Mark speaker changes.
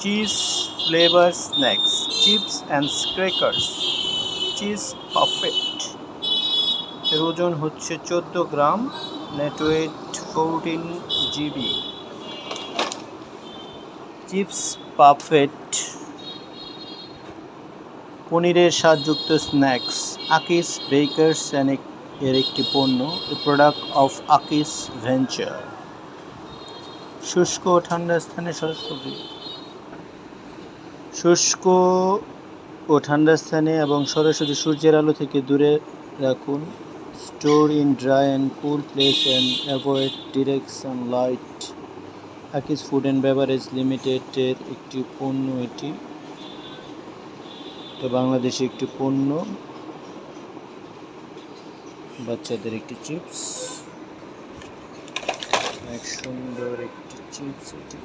Speaker 1: Cheese flavour snacks chips and crackers cheese perfect এর ওজন হচ্ছে চোদ্দ gram net weight fourteen GB chips perfect পনিরের স্বাদযুক্ত স্ন্যাক্স আকিস বেকার্স এর একটি পণ্য প্রোডাক্ট অফ আকিস ভেঞ্চার শুষ্ক ঠান্ডা স্থানে সরাসরি শুষ্ক ও ঠান্ডা স্থানে এবং সরাসরি সূর্যের আলো থেকে দূরে রাখুন। Store in dry and cool place and avoid direct sunlight আকিস ফুড অ্যান্ড বেভারেজ লিমিটেডের একটি পণ্য এটি। এটা বাংলাদেশে একটি পণ্য। বাচ্চাদের একটি চিপস। এক সুন্দর একটি চিপস এটি।